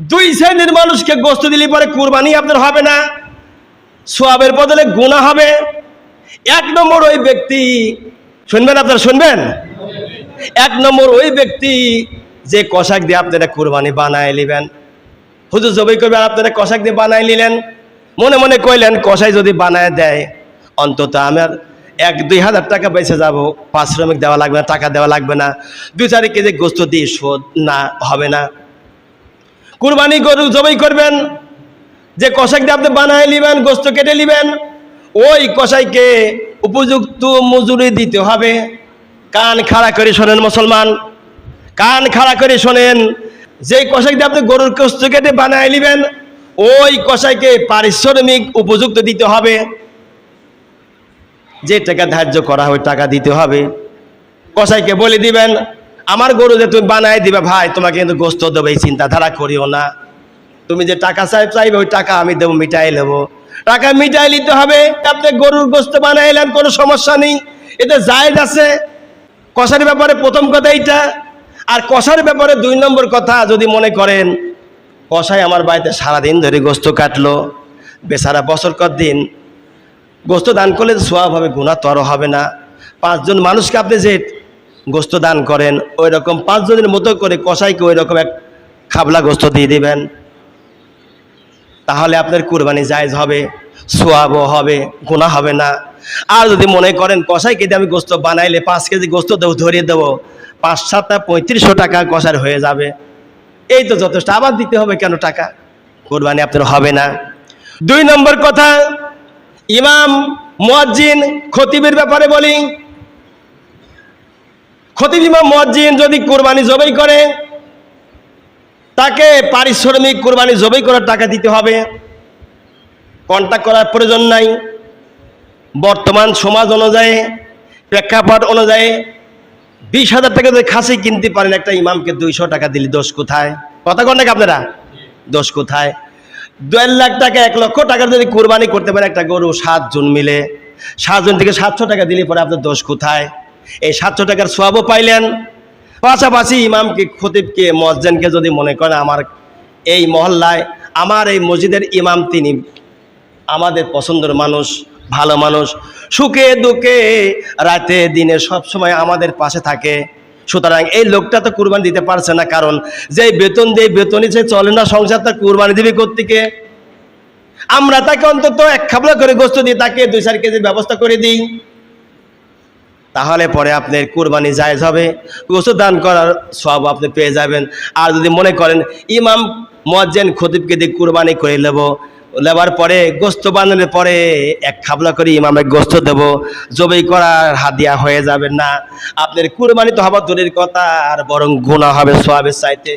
দুই শ্রেণির মানুষকে গোস্ত দিলে পরে কুরবানি আপনার হবে না, সোয়াবের বদলে গুণা হবে। এক নম্বর ওই ব্যক্তি, শুনবেন আপনারা, শুনবেন? এক নম্বর ওই ব্যক্তি যে কষাক দিয়ে আপনারা কুরবানি বানায় নেবেন। হুজুর জবাই করবে আপনারা কষাক দিয়ে বানায় নিলেন। মনে মনে কইলেন, কষাই যদি বানায় দেয়, অন্তত আমার এক, দুই হাজার টাকা বেঁচে যাব। পাঁচ শ্রমিক দেওয়া লাগবে না, টাকা দেওয়া লাগবে না। দুই চারি কেজি গোস্ত দিয়ে শোধ না, হবে না। কুরবানি গরু জবাই করবেন, যে কষাই দিয়ে আপনি বানায় নেবেন, গোস্ত কেটে নেবেন, ওই কষাইকে উপযুক্ত মজুরি দিতে হবে। কান খাড়া করে শোনেন মুসলমান, কান খাড়া করে শোনেন, যে কষাই দিয়ে আপনি গরুর গোস্ত কেটে বানায় নেবেন, ওই কষাইকে পারিশ্রমিক উপযুক্ত দিতে হবে। যে টাকা ধার্য করা হয়, টাকা দিতে হবে। কষাইকে বলে দিবেন আমার গরু যে তুমি বানায় দিবে, ভাই, তোমাকে কিন্তু গোস্ত দেবো, এই চিন্তাধারা করিও না। তুমি যে টাকা চাই, চাইবে, ওই টাকা আমি দেবো, মিটাই নেব। টাকা মিটাই নিতে হবে, আপনি গরুর গোস্ত বানাইলেন কোনো সমস্যা নেই। এতে জায়েজ আছে। কষার ব্যাপারে প্রথম কথা এইটা। আর কষার ব্যাপারে দুই নম্বর কথা, যদি মনে করেন কষাই আমার বাড়িতে সারাদিন ধরে গোস্ত কাটলো। বেচারা বছর দিন গোস্ত দান করলে সোয়াব হবে গুণা তর হবে না। পাঁচজন মানুষকে আপনি যে গোস্ত দান করেন ওই রকম পাঁচজনের মতো করে কষাইকে ওই রকম এক খাবলা গোস্ত দিয়ে দিবেন। তাহলে আপনার কুরবানি জায়জ হবে, সোয়াবও হবে গুণা হবে না। আর যদি মনে করেন কষাইকে দিয়ে আমি গোস্ত বানাইলে পাঁচ কেজি গোস্ত দেবো, ধরিয়ে দেবো, পাঁচ সাতটা পঁয়ত্রিশশো টাকা কষার হয়ে যাবে। এই তো যথেষ্ট, আবার দিতে হবে কেন টাকা? কোরবানি আপনার হবে না। দুই নম্বর কথা, ইমাম, মুয়াজ্জিন, খতিবের ব্যাপারে বলি খতিব ইমাম মুয়াজ্জিন যদি কোরবানি জবাই করে, তাকে পারিশ্রমিক কোরবানি জবাই করার টাকা দিতে হবে। কন্ট্যাক্ট করার প্রয়োজন নাই। বর্তমান সমাজ অনুযায়ী, প্রেক্ষাপট অনুযায়ী বিশ হাজার টাকা যদি খাসি কিনতে পারেন, একটা ইমামকে দুইশো টাকা দিলে দোষ কোথায়? কথা কন নাকি আপনারা? দোষ কোথায়? দেড় লাখ টাকা, এক লক্ষ টাকা যদি কোরবানি করতে পারেন, একটা গরু সাতজন মিলে সাতজন থেকে সাতশো টাকা দিলে পরে আপনার দোষ কোথায়? এই সাতশো টাকার সোয়াবও পাইলেন। পাশাপাশি ইমামকে, খতিবকে মসজেনকে যদি মনে করেন, আমার এই মহল্লায়, আমার এই মসজিদের ইমাম তিনি আমাদের পছন্দের মানুষ, ভালো মানুষ। সুখে দুঃখে রাতে দিনে সব সময় আমাদের পাশে থাকে। সুতরাং এই লোকটা তো কুরবানি দিতে পারছে না, কারণ যে বেতন দিয়ে বেতনই সে চলে না, সংসার তা কুরবানি দিবে কোত্থেকে? আমরা তাকে অন্তত এক খাবলা করে গোস্ত দিয়ে তাকে দুই চার কেজির ব্যবস্থা করে দিই। তাহলে পরে আপনার কুরবানি জায়েজ হবে। গোস্ত দান করার সব আপনি পেয়ে যাবেন। আর যদি মনে করেন ইমাম মজ্জেন খতিবকে দিয়ে কুরবানি করে নেব, নেবার পরে গোস্ত বানানোর পরে এক খাবলা করে ইমামের গোস্ত দেব জবাই করার হাদিয়া হয়ে যাবে না। আপনার কুরবানি তো হবার দূরের কথা, আর বরং গুণা হবে সোয়াবের চাইতে।